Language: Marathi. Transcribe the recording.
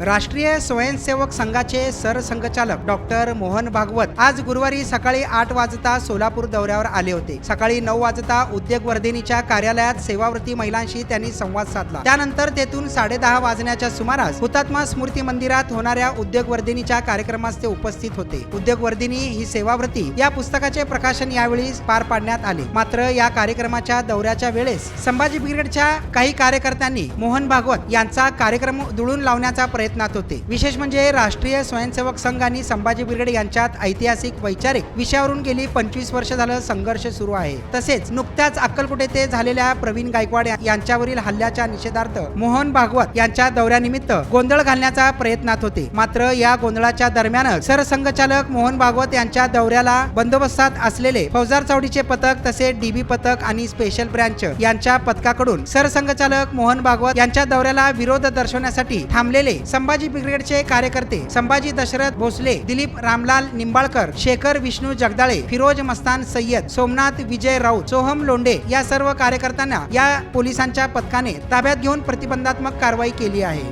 राष्ट्रीय स्वयंसेवक संघाचे सरसंघचालक डॉक्टर मोहन भागवत आज गुरुवारी सकाळी आठ वाजता सोलापूर दौऱ्यावर आले होते. सकाळी नऊ वाजता उद्योग वर्धिनीच्या कार्यालयात सेवाव्रती महिलांशी त्यांनी संवाद साधला. त्यानंतर तेथून साडेदहा वाजण्याच्या सुमारास हुतात्मा स्मृती मंदिरात होणाऱ्या उद्योग वर्धिनीच्या कार्यक्रमास ते उपस्थित होते. उद्योग वर्धिनी ही सेवाव्रती या पुस्तकाचे प्रकाशन यावेळी पार पाडण्यात आले. मात्र या कार्यक्रमाच्या दौऱ्याच्या वेळेस संभाजी ब्रिगेडच्या काही कार्यकर्त्यांनी मोहन भागवत यांचा कार्यक्रम दुळून लावण्याचा प्रयत्न प्रयत्नात होते. विशेष म्हणजे राष्ट्रीय स्वयंसेवक संघ आणि संभाजी ब्रिगेड यांच्यात ऐतिहासिक वैचारिक विषयावरून गेली पंचवीस वर्ष झालं संघर्ष सुरू आहे. तसेच नुकत्याच अक्कलकोट येथे झालेल्या प्रवीण गायकवाड यांच्यावरील हल्ल्याच्या निषेधार्थ मोहन भागवत यांच्या दौऱ्यानिमित्त गोंधळ घालण्याचा प्रयत्नात होते. मात्र या गोंधळाच्या दरम्यानच सरसंघचालक मोहन भागवत यांच्या दौऱ्याला बंदोबस्तात असलेले फौजदार चौडीचे पथक तसेच डीबी पथक आणि स्पेशल ब्रँच यांच्या पथकाकडून सरसंघचालक मोहन भागवत यांच्या दौऱ्याला विरोध दर्शवण्यासाठी थांबलेले संभाजी ब्रिगेडचे कार्यकर्ते संभाजी दशरथ भोसले दिलीप रामलाल निंबाळकर शेखर विष्णू जगदाळे फिरोज मस्तान सय्यद सोमनाथ विजय राऊत सोहम लोंडे या सर्व कार्यकर्त्यांना या पोलिसांच्या पथकाने ताब्यात घेऊन प्रतिबंधात्मक कारवाई केली आहे.